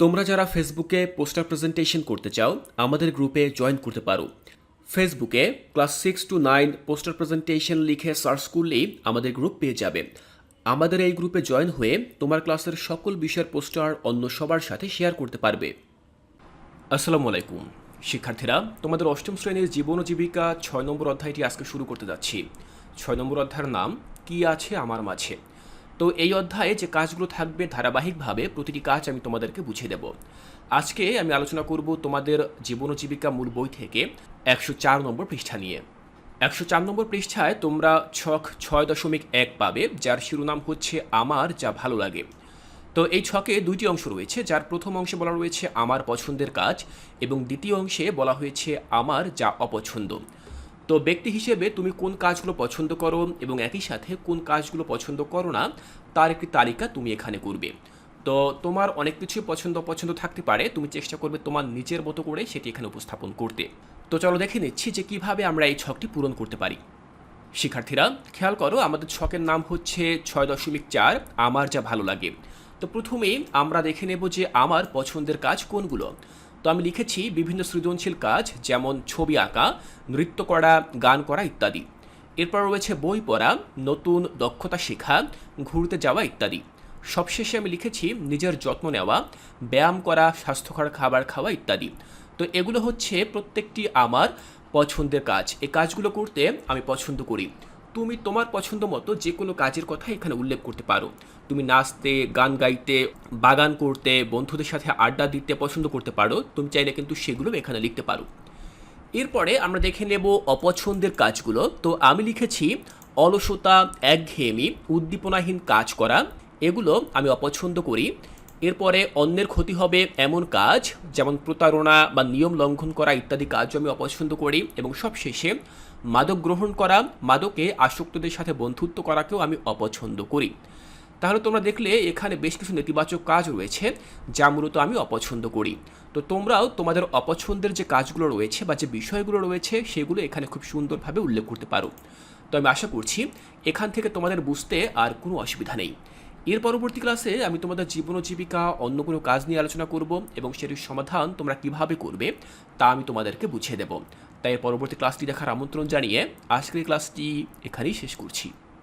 তোমরা যারা ফেসবুকে পোস্টার প্রেজেন্টেশন করতে চাও, আমাদের গ্রুপে জয়েন করতে পারো। ফেসবুকে class six to nine poster presentation লিখে সার্চ করলেই আমাদের গ্রুপ পেয়ে যাবে। আমাদের এই গ্রুপে জয়েন হয়ে তোমার ক্লাসের সকল বিষয়ের পোস্টার অন্য সবার সাথে শেয়ার করতে পারবে। আসসালামু আলাইকুম। শিক্ষার্থীরা, তোমাদের অষ্টম শ্রেণির জীবন জীবিকা ছয় নম্বর অধ্যায়টি আজকে শুরু করতে যাচ্ছি। ছয় নম্বর অধ্যায়ের নাম, কি আছে আমার মাঝে? তো এই অধ্যায়ে যে কাজগুলো থাকবে ধারাবাহিকভাবে, প্রতিটি কাজ আমি তোমাদেরকে বুঝিয়ে দেব। আজকে আমি আলোচনা করব তোমাদের জীবন জীবিকা মূল বই থেকে একশো চার নম্বর পৃষ্ঠা নিয়ে। একশো চার নম্বর পৃষ্ঠায় তোমরা ছক ছয় দশমিক এক পাবে, যার শিরোনাম হচ্ছে আমার যা ভালো লাগে। তো এই ছকে দুইটি অংশ রয়েছে, যার প্রথম অংশে বলা রয়েছে আমার পছন্দের কাজ এবং দ্বিতীয় অংশে বলা হয়েছে আমার যা অপছন্দ। তো ব্যক্তি হিসেবে তুমি কোন কাজগুলো পছন্দ করো এবং একই সাথে কোন কাজগুলো পছন্দ করো না, তার একটি তালিকা তুমি এখানে করবে। তো তোমার অনেক কিছুই পছন্দ অপছন্দ থাকতে পারে, তুমি চেষ্টা করবে তোমার নিজের মতো করে সেটি এখানে উপস্থাপন করতে। তো চলো দেখে নিচ্ছি যে কীভাবে আমরা এই ছকটি পূরণ করতে পারি। শিক্ষার্থীরা, খেয়াল করো আমাদের ছকের নাম হচ্ছে ছয় দশমিক চার, আমার যা ভালো লাগে। তো প্রথমেই আমরা দেখে নেব যে আমার পছন্দের কাজ কোনগুলো। তো আমি লিখেছি বিভিন্ন সৃজনশীল কাজ, যেমন ছবি আঁকা, নৃত্য করা, গান করা ইত্যাদি। এরপর রয়েছে বই পড়া, নতুন দক্ষতা শেখা, ঘুরতে যাওয়া ইত্যাদি। সবশেষে আমি লিখেছি নিজের যত্ন নেওয়া, ব্যায়াম করা, স্বাস্থ্যকর খাবার খাওয়া ইত্যাদি। তো এগুলো হচ্ছে প্রত্যেকটি আমার পছন্দের কাজ। এই কাজগুলো করতে আমি পছন্দ করি। তুমি তোমার পছন্দ মতো যে কোনো কাজের কথা এখানে উল্লেখ করতে পারো। তুমি নাচতে, গান গাইতে, বাগান করতে, বন্ধুদের সাথে আড্ডা দিতে পছন্দ করতে পারো। তুমি চাইলে কিন্তু সেগুলো এখানে লিখতে পারো। এরপরে আমরা দেখে নেব অপছন্দের কাজগুলো। তো আমি লিখেছি, অলসতা, একঘেয়েমি, উদ্দীপনাহীন কাজ করা। এগুলো আমি অপছন্দ করি। এরপরে অন্যের ক্ষতি হবে এমন কাজ, যেমন প্রতারণা বা নিয়ম লঙ্ঘন করা ইত্যাদি কাজও আমি অপছন্দ করি এবং সবশেষে মাদক গ্রহণ করা, মাদকে আসক্তদের সাথে বন্ধুত্ব করাকেও আমি অপছন্দ করি। তাহলে তোমরা দেখলে এখানে বেশ কিছু নেতিবাচক কাজ রয়েছে, যা মূলত আমি অপছন্দ করি। তো তোমরাও তোমাদের অপছন্দের যে কাজগুলো রয়েছে বা যে বিষয়গুলো রয়েছে, সেগুলো এখানে খুব সুন্দরভাবে উল্লেখ করতে পারো। তো আমি আশা করছি এখান থেকে তোমাদের বুঝতে আর কোনো অসুবিধা নেই। এর পরবর্তী ক্লাসে আমি তোমাদের জীবন ও জীবিকা, অন্য কোনো কাজ নিয়ে আলোচনা করব এবং সেটির সমাধান তোমরা কীভাবে করবে তা আমি তোমাদেরকে বুঝিয়ে দেব। তাই পরবর্তী ক্লাসটি দেখার আমন্ত্রণ জানিয়ে আজকের ক্লাসটি এখানেই শেষ করছি।